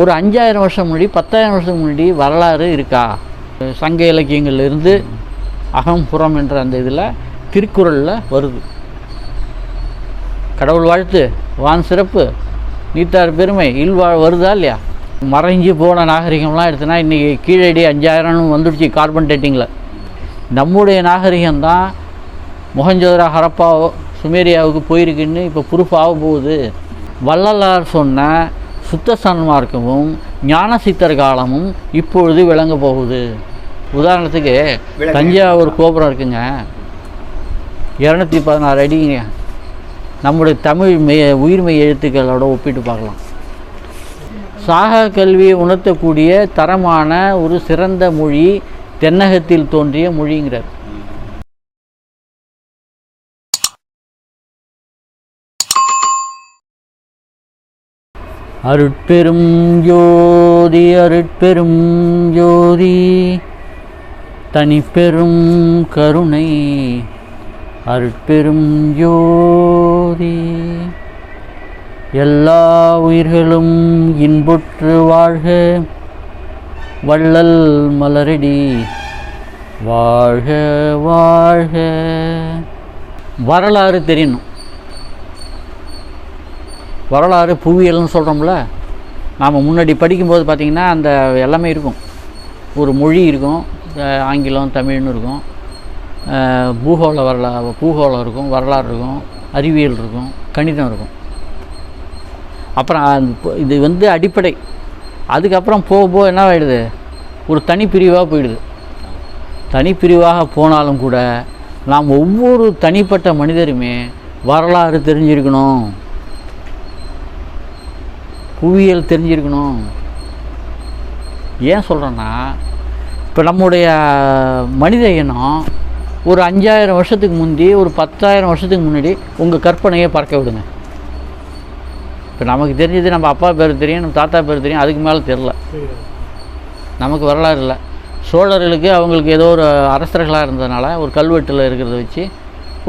ஒரு அஞ்சாயிரம் வருஷம் முன்னாடி பத்தாயிரம் வருஷம் முன்னாடி வரலாறு இருக்கா? சங்க இலக்கியங்கள்லேருந்து அகம்புறம் என்ற அந்த இதில் திருக்குறளில் வருது. கடவுள் வாழ்த்து வான் சிறப்பு நீத்தார் பெருமை இல்வா வருதா இல்லையா? மறைஞ்சு போன நாகரிகம்லாம் எடுத்தனா இன்றைக்கி கீழடி அஞ்சாயிரம்னு வந்துடுச்சு கார்பன் டேட்டிங்கில் நம்முடைய நாகரிகம்தான் முகஞ்சோதரா ஹரப்பாவோ சுமேரியாவுக்கு போயிருக்குன்னு இப்போ ப்ரூஃப் ஆக போகுது. வள்ளலார் சொன்ன சுத்த சன்மார்க்கமும் ஞான சித்தர் காலமும் இப்பொழுது விளங்க போகுது. உதாரணத்துக்கு. தஞ்சாவூர் கோபுரம் இருக்குங்க. இரநூத்தி பதினாறு அடிங்க. நம்முடைய தமிழ் மெய் உயிர்மெய் எழுத்துக்களோட ஒப்பிட்டு பார்க்கலாம். சாக கல்வியை உணர்த்தக்கூடிய தரமான ஒரு சிறந்த மொழி தென்னகத்தில் தோன்றிய மொழிங்கிறார். அருட்பெரும் ஜோதி அருட்பெரும் ஜோதி. தனிப்பெரும் கருணை அருட்பெரும் ஜோதி. எல்லா உயிர்களும் இன்புற்று வாழ்க. வள்ளல் மலரடி வாழ்க வாழ்க. வரலாறு தெரியணும். வரலாறு புவியியல்னு சொல்கிறோம்ல நாம் முன்னாடி படிக்கும்போது பார்த்திங்கன்னா அந்த எல்லாமே இருக்கும். ஒரு மொழி இருக்கும் ஆங்கிலம் தமிழ்னு இருக்கும். பூகோள வரலா பூகோளம் இருக்கும் வரலாறு இருக்கும் அறிவியல் இருக்கும் கணிதம் இருக்கும். அப்புறம் இது வந்து அடிப்படை. அதுக்கப்புறம் போக போக என்ன ஆகிடுது ஒரு தனிப்பிரிவாக போயிடுது. தனிப்பிரிவாக போனாலும் கூட நாம் ஒவ்வொரு தனிப்பட்ட மனிதருமே வரலாறு தெரிஞ்சிருக்கணும். புவியியல் தெரிஞ்சிருக்கணும். ஏன் சொல்கிறேன்னா இப்போ நம்முடைய மனித இனம் ஒரு அஞ்சாயிரம் வருஷத்துக்கு முந்தி ஒரு பத்தாயிரம் வருஷத்துக்கு முன்னாடி உங்கள் கற்பனையை பறக்க விடுங்க. இப்போ நமக்கு தெரிஞ்சது நம்ம அப்பா பேர் தெரியும் நம்ம தாத்தா பேர் தெரியும் அதுக்கு மேலே தெரில நமக்கு வரலாறு இல்லை. சோழர்களுக்கு அவங்களுக்கு ஏதோ ஒரு அரசர்களாக இருந்ததுனால ஒரு கல்வெட்டில் இருக்கிறத வச்சு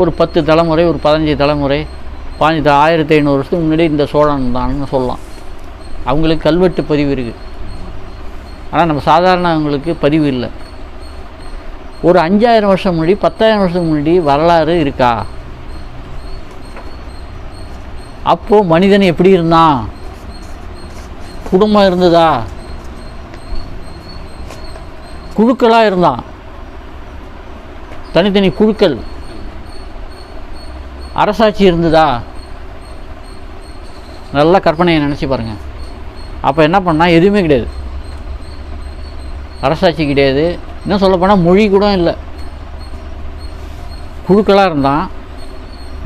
ஒரு பத்து தலைமுறை ஒரு பதினஞ்சு தலைமுறை பாஞ்சு ஆயிரத்தி ஐநூறு வருஷத்துக்கு முன்னாடி இந்த சோழன் தான்னு சொல்லலாம். அவங்களுக்கு கல்வெட்டு பதிவு இருக்குது ஆனால் நம்ம சாதாரண அவங்களுக்கு பதிவு இல்லை. ஒரு அஞ்சாயிரம் வருஷம் முன்னாடி பத்தாயிரம் வருஷத்துக்கு முன்னாடி வரலாறு இருக்கா? அப்போது மனிதன் எப்படி இருந்தான்? குடும்பம் இருந்ததா? குழுக்களாக இருந்தான். தனித்தனி குழுக்கள். அரசாட்சி இருந்ததா? நல்லா கற்பனையை நினச்சி பாருங்கள் அப்போ என்ன பண்ணால் எதுவுமே கிடையாது. அரசாட்சி கிடையாது. இன்னும் சொல்லப்போனால் மொழி கூட இல்லை. குழுக்களாக இருந்தான்.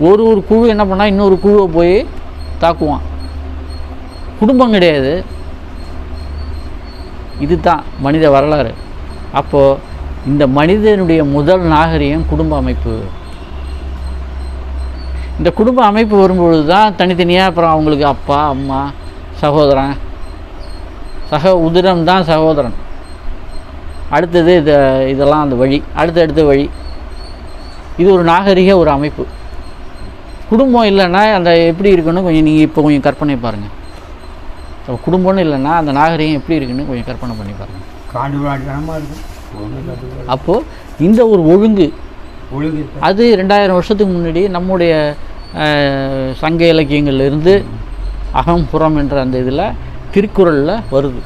ஒரு ஒரு குழு என்ன பண்ணால் இன்னொரு குழுவை போய் தாக்குவான். குடும்பம் கிடையாது. இதுதான் மனித வரலாறு. அப்போது இந்த மனிதனுடைய முதல் நாகரிகம் குடும்ப அமைப்பு. இந்த குடும்ப அமைப்பு வரும்பொழுது தான் தனித்தனியாக அப்புறம் அவங்களுக்கு அப்பா அம்மா சகோதரன் சக உதிரம் தான் சகோதரன். அடுத்தது இது இதெல்லாம் அந்த வழி. அடுத்தடுத்த வழி. இது ஒரு நாகரிக ஒரு அமைப்பு. குடும்பம் இல்லைன்னா அந்த எப்படி இருக்குன்னு கொஞ்சம் நீங்கள் இப்போ கொஞ்சம் கற்பனை பாருங்கள் அப்போ குடும்பம்னு இல்லைன்னா அந்த நாகரிகம் எப்படி இருக்குன்னு கொஞ்சம் கற்பனை பண்ணி பாருங்கள் இருக்கும். அப்போது இந்த ஒரு ஒழுங்கு. ஒழுங்கு. அது ரெண்டாயிரம் வருஷத்துக்கு முன்னாடி நம்முடைய சங்க இலக்கியங்கள்ல இருந்து அகம் புறம் என்ற அந்த இதில் திருக்குறளில் வருது.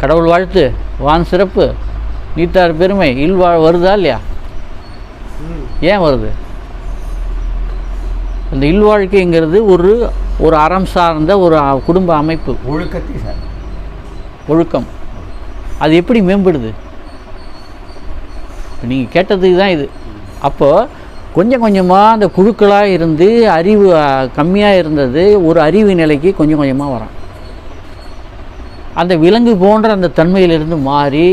கடவுள் வாழ்த்து வான் சிறப்பு நீத்தார் பெருமை இல்வா வருதா இல்லையா? ஏன் வருது? அந்த இல்வாழ்க்கைங்கிறது ஒரு ஒரு அறம் சார்ந்த ஒரு குடும்ப அமைப்பு. ஒழுக்கத்தை சார் ஒழுக்கம். அது எப்படி மேம்படுது? நீங்கள் கேட்டதுக்கு தான் இது. அப்போது கொஞ்சம் கொஞ்சமாக அந்த குழுக்களாக இருந்து அறிவு கம்மியாக இருந்தது. ஒரு அறிவு நிலைக்கு கொஞ்சம் கொஞ்சமாக வரான். அந்த விலங்கு போன்ற அந்த தன்மையிலிருந்து மாறி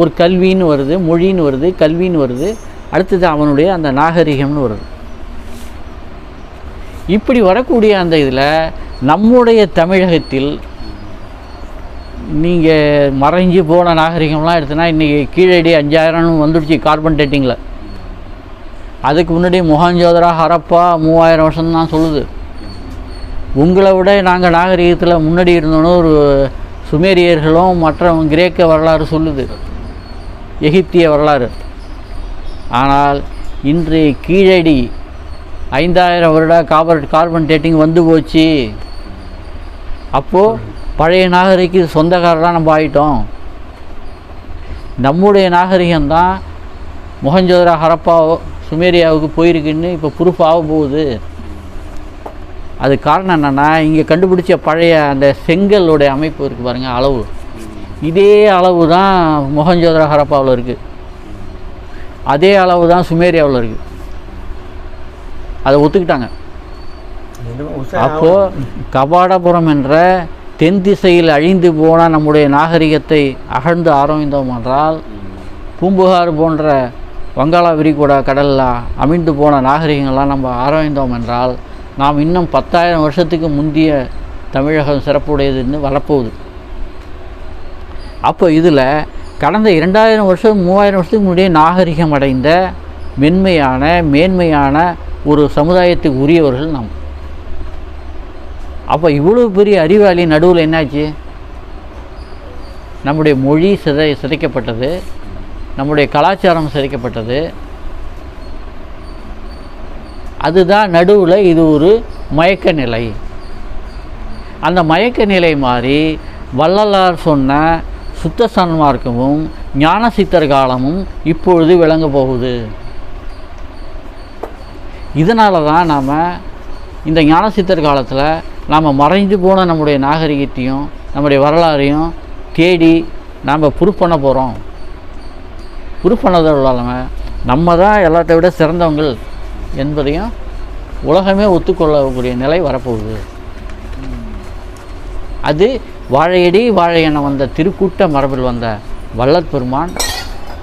ஒரு கல்வின்னு வருது மொழின்னு வருது கல்வின்னு வருது. அடுத்தது அவனுடைய அந்த நாகரிகம்னு வருது. இப்படி வரக்கூடிய அந்த இதில் நம்முடைய தமிழகத்தில் நீங்கள் மறைஞ்சு போன நாகரிகம்லாம் எடுத்தனா இன்றைக்கி கீழடி அஞ்சாயிரம்னு வந்துடுச்சு கார்பன் டேட்டிங்கில் அதுக்கு முன்னாடி மொஹஞ்சோதரா ஹரப்பா மூவாயிரம் வருஷம் தான் சொல்லுது. உங்களை விட நாங்கள் நாகரிகத்தில் முன்னாடி இருந்தோன்னு ஒரு சுமேரியர்களும் மற்ற கிரேக்க வரலாறு சொல்லுது. எகிப்திய வரலாறு. ஆனால் இன்று கீழடி ஐந்தாயிரம் வருட காபர் கார்பன் டேட்டிங் வந்து போச்சு. அப்போது பழைய நாகரிக சொந்தக்காரராக நம்ம ஆயிட்டோம். நம்முடைய நாகரிகம்தான் மொஹஞ்சோதரா ஹரப்பாவோ சுமேரியாவுக்கு போயிருக்குன்னு இப்போ ப்ரூஃப் ஆக போகுது. அது காரணம் என்னென்னா இங்கே கண்டுபிடிச்ச பழைய அந்த செங்கலோடைய அமைப்பு இருக்குது பாருங்கள் அளவு. இதே அளவு தான் மொஹஞ்சோதரா ஹரப்பாவில் இருக்குது அதே அளவு தான் சுமேரியாவில் இருக்குது அதை ஒத்துக்கிட்டாங்க. அப்போது கபாடபுரம் என்ற தென் திசையில் அழிந்து போன நம்முடைய நாகரிகத்தை அகழ்ந்து ஆரம்பித்தோம் என்றால் பூம்புகார் போன்ற வங்காள விரிகுடா கடலில் அமிழ்ந்து போன நாகரிகங்கள்லாம் நம்ம ஆராய்ந்தோம் என்றால் நாம் இன்னும் பத்தாயிரம் வருஷத்துக்கு முந்திய தமிழகம் சிறப்புடையதுன்னு வரப்போகுது. அப்போ இதில் கடந்த இரண்டாயிரம் வருஷம் மூவாயிரம் வருஷத்துக்கு முன்னாடியே நாகரிகம் அடைந்த மென்மையான மேன்மையான ஒரு சமுதாயத்துக்கு உரியவர்கள் நாம். அப்போ இவ்வளோ பெரிய அறிவாளி நடுவில் என்னாச்சு? நம்முடைய மொழி சிதை சிதைக்கப்பட்டது. நம்முடைய கலாச்சாரம் சிதைக்கப்பட்டது அதுதான் நடுவில் இது ஒரு மயக்க நிலை அந்த மயக்க நிலை மாதிரி வள்ளலார் சொன்ன சுத்த சன்மார்க்கமும் ஞான சித்தர் காலமும் இப்பொழுது விளங்க போகுது. இதனால தான் நாம் இந்த ஞான சித்தர் காலத்தில் நாம் மறைஞ்சு போன நம்முடைய நாகரிகத்தையும் நம்முடைய வரலாறையும் தேடி நாம் ப்ரூஃப் பண்ண போகிறோம் உறுப்பினர்கள் இல்லாமல் நம்ம தான் எல்லாத்தை விட சிறந்தவங்கள் என்பதையும் உலகமே ஒத்துக்கொள்ளக்கூடிய நிலை வரப்போகுது. அது வாழையடி வாழை என வந்த திருக்கூட்ட மரபில் வந்த வல்லத் பெருமான்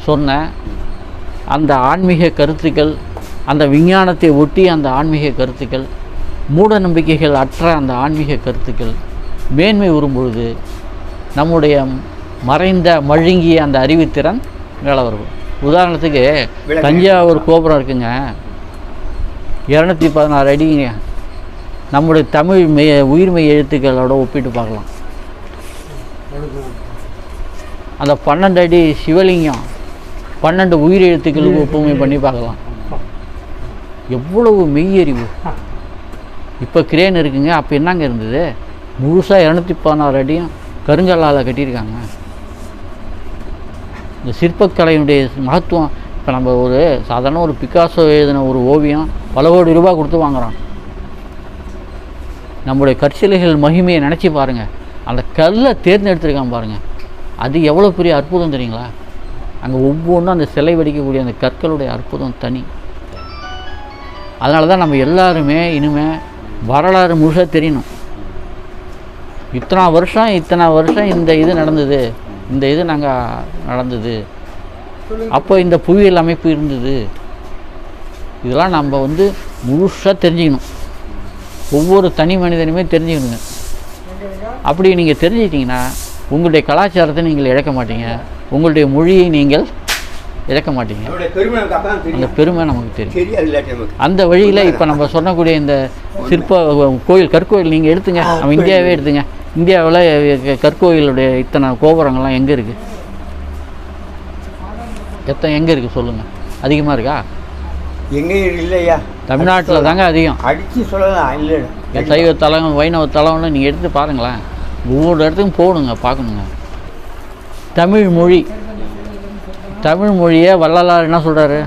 சொன்ன அந்த ஆன்மீக கருத்துக்கள் அந்த விஞ்ஞானத்தை ஒட்டி அந்த ஆன்மீக கருத்துக்கள் மூட நம்பிக்கைகள் அற்ற அந்த ஆன்மீக கருத்துக்கள் மேன்மை வரும்பொழுது நம்முடைய மறைந்த மழுங்கிய அந்த அறிவுத்திறன் மேலே வரும் உதாரணத்துக்கு தஞ்சாவூர் கோபுரம் இருக்குங்க. இரநூத்தி பதினாறு அடிங்க. நம்முடைய தமிழ் மெய் உயிர்மெய் எழுத்துக்களோட ஒப்பிட்டு பார்க்கலாம். அந்த பன்னெண்டு அடி சிவலிங்கம் பன்னெண்டு உயிர் எழுத்துக்களுக்கு ஒப்புமை பண்ணி பார்க்கலாம். எவ்வளவு மெய்யறிவு. இப்போ கிரேன் இருக்குங்க அப்போ என்னங்க இருந்தது? முழுசாக இரநூத்தி பதினாறு அடியும் கருங்கல்லால் கட்டியிருக்காங்க. இந்த சிற்பக்கலையினுடைய மகத்துவம் இப்போ நம்ம ஒரு சாதாரண ஒரு பிகாசோ எழுதின ஒரு ஓவியம் பல கோடி ரூபாய் கொடுத்து வாங்குறோம் நம்முடைய கற்சிலைகள் மகிமையை நினச்சி பாருங்கள் அந்த கல்லை தேர்ந்தெடுத்துருக்கான் பாருங்கள் அது எவ்வளோ பெரிய அற்புதம் தெரியுங்களா? அங்கே ஒவ்வொன்றும் அந்த சிலை வடிக்கக்கூடிய அந்த கற்களுடைய அற்புதம் தனி. அதனால தான் நம்ம எல்லாருமே இனிமேல் வரலாறு முழுசாக தெரியணும். இத்தனை வருஷம் இத்தனை வருஷம் இந்த இது நடந்தது. இந்த இது நாங்கள் நடந்தது. அப்போ இந்த புவியியல் அமைப்பு இருந்தது. இதெல்லாம் நம்ம வந்து முழுசாக தெரிஞ்சுக்கணும். ஒவ்வொரு தனி மனிதனுமே தெரிஞ்சுக்கணுங்க. அப்படி நீங்கள் தெரிஞ்சுக்கிட்டீங்கன்னா உங்களுடைய கலாச்சாரத்தை நீங்கள் இழக்க மாட்டீங்க. உங்களுடைய மொழியை நீங்கள் இழக்க மாட்டீங்க. அந்த தெரியும். பெருமை நமக்கு தெரியும். அந்த வழியில் இப்போ நம்ம சொல்லக்கூடிய இந்த சிற்ப கோயில் கற்கோயில் நீங்கள் எடுத்துங்க. நம்ம இந்தியாவே எடுத்துங்க. இந்தியாவில் கற்கோயிலுடைய இத்தனை கோபுரங்கள்லாம் எங்கே இருக்குது எத்தனை எங்கே இருக்குது சொல்லுங்கள் அதிகமாக இருக்கா? எங்கேயும் இல்லையா? தமிழ்நாட்டில் தாங்க அதிகம். அடிச்சு சொல்லலாம் இல்லை. சைவ தலம் வைணவ தலம்னு நீங்கள் எடுத்து பாருங்களேன். ஒவ்வொரு இடத்துக்கும் போகணுங்க பார்க்கணுங்க. தமிழ் மொழி. தமிழ் மொழியை வள்ளலார் என்ன சொல்கிறாரு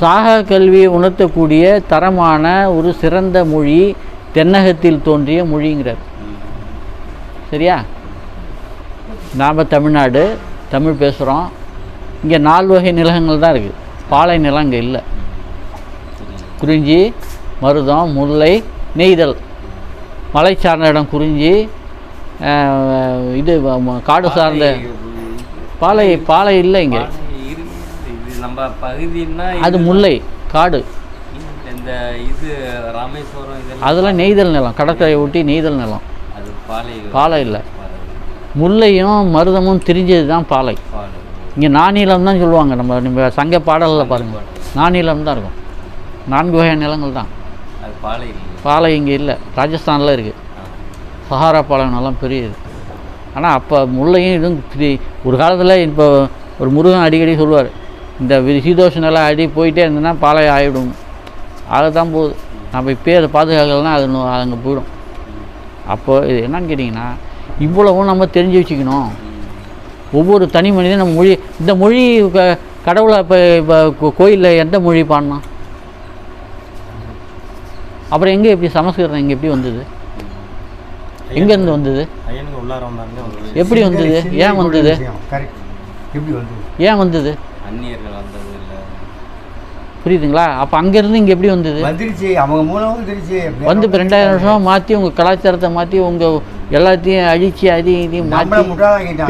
சாக கல்வியை உணர்த்தக்கூடிய தரமான ஒரு சிறந்த மொழி தென்னகத்தில் தோன்றிய மொழிங்கிறார். சரியா? நாம் தமிழ்நாடு தமிழ் பேசுகிறோம் இங்கே நாலு வகை நிலங்கள் தான் இருக்குது பாலை நிலம் இங்கே இல்லை. குறிஞ்சி மருதம் முல்லை நெய்தல். மலை சார்ந்த இடம் குறிஞ்சி இது காடு சார்ந்த பாலை பாலை இல்லை இங்கே. நம்ம பகுதின்னா அது முல்லை காடு. இந்த இது ராமேஸ்வரம் அதெல்லாம் நெய்தல் நிலம் கடற்கரையை ஒட்டி நெய்தல் நிலம். பாலை இல்லை. முல்லையும் மருதமும் திரிஞ்சது தான் பாலை. இங்கே நானிலம் தான் சொல்லுவாங்க. நம்ம நம்ம சங்க பாடலில் பாருங்கள் நானிலம் தான் இருக்கும். நான்கு வகை நிலங்கள் தான். அது பாலை இங்கே இல்லை. ராஜஸ்தானில் இருக்குது சஹாரா பாலைவனம்லாம் பெரியது. ஆனால் அப்போ முள்ளையும் இதுவும் ஒரு காலத்தில் இப்போ ஒரு முருகன் அடிக்கடி சொல்லுவார். இந்த சீதோஷ நிலை அடி போயிட்டே இருந்ததுன்னா பாலை ஆகிடும் தான் போகுது. நம்ம இப்போயே அதை பாதுகாக்கலைன்னா அது அங்கே போயிடும். அப்போ இது என்னன்னு கேட்டிங்கன்னா இவ்வளவும் நம்ம தெரிஞ்சு வச்சுக்கணும். ஒவ்வொரு தனி மனிதன் நம்ம மொழி இந்த மொழி க- கடவுளை இப்போ இப்போ கோயிலில் எந்த மொழி பாடினோம் அப்புறம் எங்கே எப்படி சமஸ்கிருதம் இங்கே எப்படி வந்தது? எங்கேருந்து வந்தது? எப்படி வந்தது? ஏன் வந்தது? கரெக்ட் எப்படி வந்தது? ஏன் வந்தது? அந்நியர்கள் வந்தது. இல்லை புரியுதுங்களா? அப்போ அங்கேருந்து இங்கே எப்படி வந்தது? வந்துருச்சு. அவங்க மூலம் வந்துருச்சு. வந்து இப்போ ரெண்டாயிரம் வருஷமாக மாற்றி உங்கள் கலாச்சாரத்தை மாற்றி உங்கள் எல்லாத்தையும் அழித்து அதையும் இதையும் மாற்றி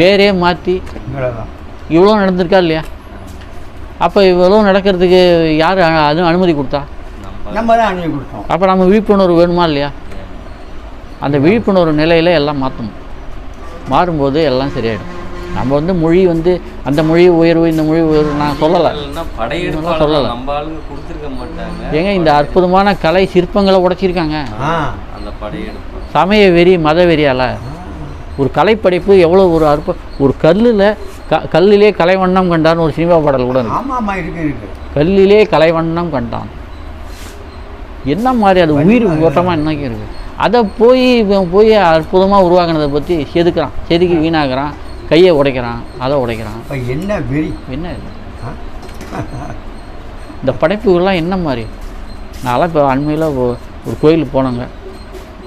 பேரே மாற்றி இவ்வளோ நடந்திருக்கா இல்லையா? அப்போ இவ்வளோ நடக்கிறதுக்கு யார் அதுவும் அனுமதி கொடுத்தா? நம்ம தான் அனுப்பி கொடுத்தோம். அப்போ நம்ம விழிப்புணர்வு வேணுமா இல்லையா? அந்த விழிப்புணர்வு நிலையில் எல்லாம் மாற்றணும் மாறும்போது எல்லாம் சரியாயிடும். நம்ம வந்து மொழி வந்து அந்த மொழி உயர்வு இந்த மொழி உயர்வு நான் சொல்லலை. சொல்லல. படையெடுப்பாளர் நம்ம ஆளுங்க கொடுத்துருக்க மாட்டாங்க. ஏங்க இந்த அற்புதமான கலை சிற்பங்களை உடைச்சிருக்காங்க. சமய வெறி மத வெறியால். ஒரு கலைப்படைப்பு எவ்வளோ ஒரு அற்ப ஒரு கல்லில் க கல்லிலே கலைவண்ணம் கண்டான்னு ஒரு சினிமா பாடல் கூட இருக்கு. கல்லிலே கலைவண்ணம் கண்டான். என்ன மாதிரி அது உயிர் ஓட்டமாக இன்னைக்கு இருக்குது அதை போய் போய் அற்புதமாக உருவாக்குனதை பற்றி செதுக்குறான். செதுக்கி வீணாக்குறான். கையை உடைக்கிறான் அதை உடைக்கிறான். என்ன வெறி? என்ன? இந்த படைப்புகள்லாம் என்ன மாதிரி? நான்லாம் இப்போ அண்மையில் ஒரு கோயிலுக்கு போனேங்க.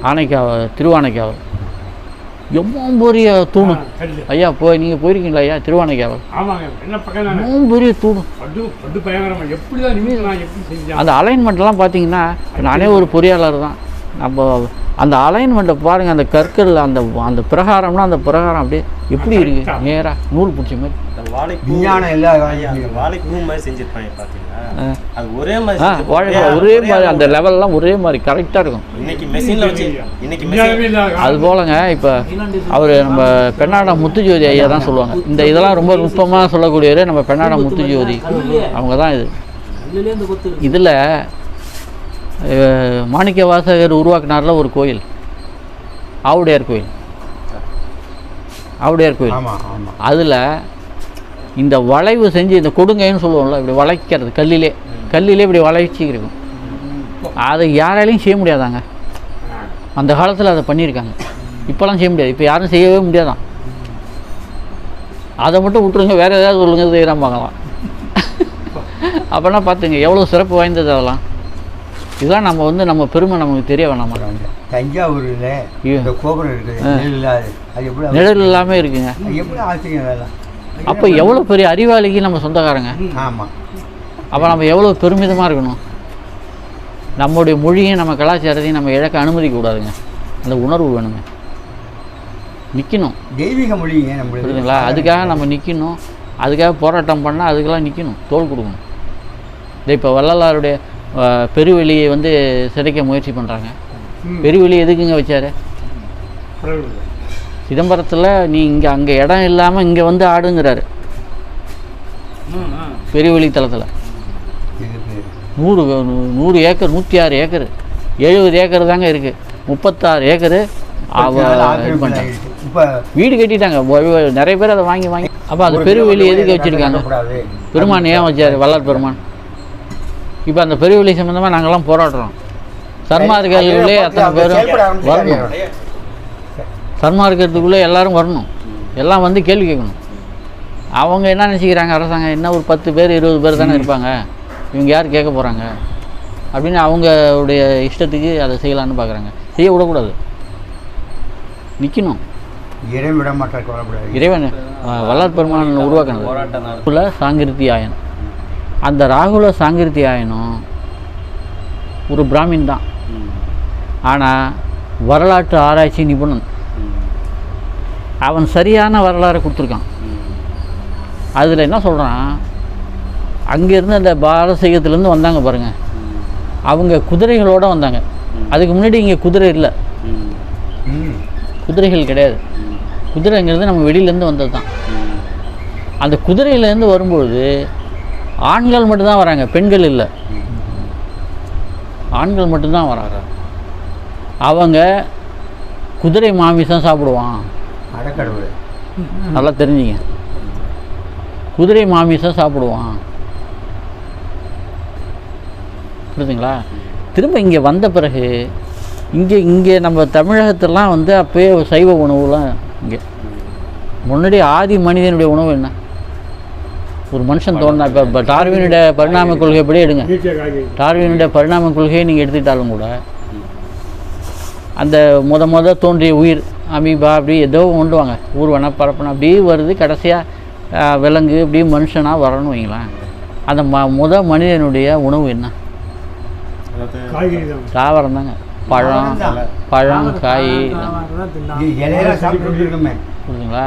ஆனைக்காவல் திருவானைக்காவல் எவ்வளோ பெரிய தூணு. ஐயா போய் நீங்கள் போயிருக்கீங்களா ஐயா திருவானைக்காவல் எவ்வளோ பெரிய தூணு. பட்டு பட்டு பயங்கரமா. எப்படி தான் நிமிஷம் நான் எப்படி செஞ்சேன் அந்த அலைன்மெண்ட்லாம் பார்த்தீங்கன்னா நானே ஒரு பொறியாளர் தான். நம்ம அந்த அலைன்மெண்ட்டை பாருங்கள் அந்த கற்கள் அந்த அந்த பிரகாரம்னா அந்த பிரகாரம் அப்படியே எப்படி இருக்குது நேராக நூல் பிடிச்ச மாதிரி. விஞ்ஞானம் எல்லா வாழைப்பூ செஞ்சிருப்பாங்க. அது ஒரே மாதிரி ஒரே அந்த லெவல்லாம் ஒரே மாதிரி கரெக்டாக இருக்கும். இன்னைக்கு மெஷின்ல வச்சு இன்னைக்கு விஞ்ஞானமே மெஷின் இல்லாத அது போலங்க இப்போ அவர் நம்ம பெண்ணாட முத்துஜோதி ஐயா தான் சொல்லுவாங்க. இந்த இதெல்லாம் ரொம்ப நுட்பமாக சொல்லக்கூடியவர் நம்ம பெண்ணாட முத்துஜோதி. அவங்க தான் இது. இதில் மாணிக்க வாசகர் உருவாக்குனார்ல ஒரு கோயில். ஆவுடையார் கோயில். ஆவுடையார் கோயில். அதில் இந்த வளைவு செஞ்சு இந்த கொடுங்கைன்னு சொல்லுவோம்ல இப்படி வளைக்கிறது கல்லிலே. கல்லிலே இப்படி வளைச்சி இருக்கும். அதை யாராலையும் செய்ய முடியாதாங்க? அந்த காலத்தில் அதை பண்ணியிருக்காங்க. இப்போலாம் செய்ய முடியாது. இப்போ யாரும் செய்யவே முடியாதான். அதை மட்டும் விட்டுருங்க வேறு ஏதாவது சொல்லுங்க செய்கிறான் பார்க்கலாம். அப்போனா பார்த்துங்க எவ்வளோ சிறப்பு வாய்ந்தது அதெல்லாம். இதெல்லாம் நம்ம வந்து நம்ம பெருமை நமக்கு தெரிய வேணாமா தஞ்சாவூரில். இந்த கோபுரம் இருக்குது. நிழல் இல்லாமல் இருக்குங்க. எப்படி ஆச்சரியம் வேலை அப்போ எவ்வளோ பெரிய அறிவாளிக்கு நம்ம சொந்தக்காரங்க? ஆமாம் அப்போ நம்ம எவ்வளோ பெருமிதமாக இருக்கணும்? நம்முடைய மொழியும் நம்ம கலாச்சாரத்தையும் நம்ம இழக்க அனுமதிக்க கூடாதுங்க. அந்த உணர்வு வேணுங்க. நிற்கணும் தெய்வீக மொழிங்க புரியுதுங்களா? அதுக்காக நம்ம நிற்கணும் அதுக்காக போராட்டம் பண்ணால் அதுக்கெல்லாம் நிற்கணும் தோள் கொடுக்கணும். இப்போ வள்ளலாருடைய பெருவெளியை வந்து சிதைக்க முயற்சி பண்ணுறாங்க பெருவெளி எதுக்குங்க வச்சாரு? சிதம்பரத்தில் நீ இங்கே அங்கே இடம் இல்லாமல் இங்கே வந்து ஆடுங்கிறாரு. பெருவெளி தளத்தில். நூறு நூறு ஏக்கர் நூற்றி ஆறு ஏக்கர். எழுபது ஏக்கர் தாங்க இருக்குது முப்பத்தாறு ஏக்கரு வீடு கட்டிட்டாங்க. நிறைய பேர் அதை வாங்கி வாங்கி. அப்போ அது பெருவெளி எதுக்கு வச்சுருக்காங்க? பெருமான் ஏன் வச்சார்? வள்ளல் பெருமான். இப்போ அந்த பெருவெளி சம்மந்தமாக நாங்கள்லாம் போராடுறோம். சர்மார்களே அத்தனை பேரும் வரணும். சர்மார்க்கிறதுக்குள்ளே எல்லாரும் வரணும். எல்லாம் வந்து கேள்வி கேட்கணும். அவங்க என்ன நினச்சிக்கிறாங்க? அரசாங்கம் என்ன ஒரு பத்து பேர் இருபது பேர் தானே இருப்பாங்க? இவங்க யார் கேட்க போகிறாங்க அப்படின்னு அவங்களுடைய இஷ்டத்துக்கு அதை செய்யலான்னு பார்க்குறாங்க செய்ய விடக்கூடாது. நிற்கணும் இடம் விட மாட்டார் இறைவன் வள்ளல் பெருமான் உருவாக்கினது. சாங்கிருத்தி ஆயன் அந்த ராகுல சாங்கிருத்தி ஆயினும் ஒரு பிராமின் தான். ஆனால் வரலாற்று ஆராய்ச்சி நிபுணன். அவன் சரியான வரலாறை கொடுத்துருக்கான். அதில் என்ன சொல்கிறான் அங்கேருந்து அந்த பாரசீகத்துலேருந்து வந்தாங்க பாருங்கள் அவங்க குதிரைகளோடு வந்தாங்க. அதுக்கு முன்னாடி இங்கே குதிரை இல்லை. ம் குதிரைகள் கிடையாது. குதிரைங்கிறது நம்ம வெளியிலேருந்து வந்தது தான் அந்த குதிரையிலேருந்து வரும்பொழுது ஆண்கள் மட்டும்தான் வராங்க பெண்கள் இல்லை. ஆண்கள் மட்டும்தான் வராங்க. அவங்க குதிரை மாமிசம் சாப்பிடுவான். அடக்கடவுள் நல்லா தெரிஞ்சுங்க. குதிரை மாமிசம் சாப்பிடுவான். புரியுதுங்களா திரும்ப இங்கே வந்த பிறகு இங்கே இங்கே நம்ம தமிழகத்திலாம் வந்து அப்போயே சைவ உணவுலாம் இங்கே. முன்னாடி ஆதி மனிதனுடைய உணவு என்ன? ஒரு மனுஷன் தோணுனா இப்போ இப்போ டார்வினுடைய பரிணாம கொள்கை எப்படி எடுங்க. டார்வினுடைய பரிணாம கொள்கையை நீங்கள் எடுத்துக்கிட்டாலும் கூட அந்த முத முத தோன்றிய உயிர் அமீபா அப்படி ஏதோ கொண்டுவாங்க ஊர்வன பரப்பன அப்படியே வருது கடைசியாக விலங்கு அப்படியே மனுஷனாக வரணும்னு வைங்களேன். அந்த ம முத மனிதனுடைய உணவு என்ன? தாவரம் தாங்க. பழம் பழம் காய். புரியுதுங்களா?